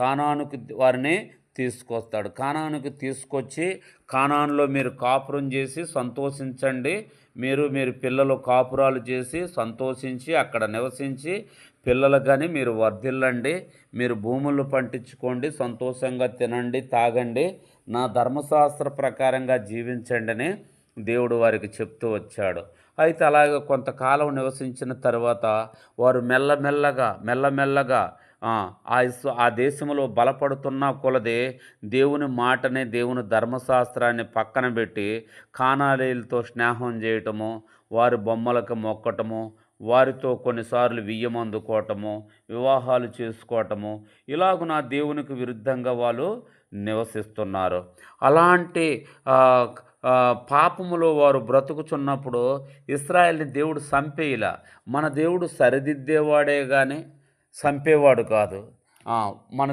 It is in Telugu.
కానానుకు వారిని తీసుకొస్తాడు. కానానుకి తీసుకొచ్చి కానాన్లో మీరు కాపురం చేసి సంతోషించండి. మీరు మీరు పిల్లలు కాపురాలు చేసి సంతోషించి అక్కడ నివసించి పిల్లలు కానీ మీరు వర్ధిల్లండి. మీరు భూములు పంటించుకోండి సంతోషంగా తినండి తాగండి. నా ధర్మశాస్త్ర ప్రకారంగా జీవించండి అని దేవుడు వారికి చెప్తూ వచ్చాడు. అయితే అలాగే కొంతకాలం నివసించిన తర్వాత వారు మెల్లమెల్లగా మెల్లమెల్లగా ఆ, ఆ దేశంలో బలపడుతున్న కొలది దేవుని మాటని దేవుని ధర్మశాస్త్రాన్ని పక్కన పెట్టి కానాలీలతో స్నేహం చేయటము వారి బొమ్మలకు మొక్కటము వారితో కొన్నిసార్లు వియ్యం అందుకోవటము వివాహాలు చేసుకోవటము ఇలాగ నా దేవునికి విరుద్ధంగా వాళ్ళు నివసిస్తున్నారు. అలాంటి పాపములో వారు బ్రతుకుచున్నప్పుడు ఇస్రాయల్ని దేవుడు చంపేయలా. మన దేవుడు సరిదిద్దేవాడే కానీ చంపేవాడు కాదు. మన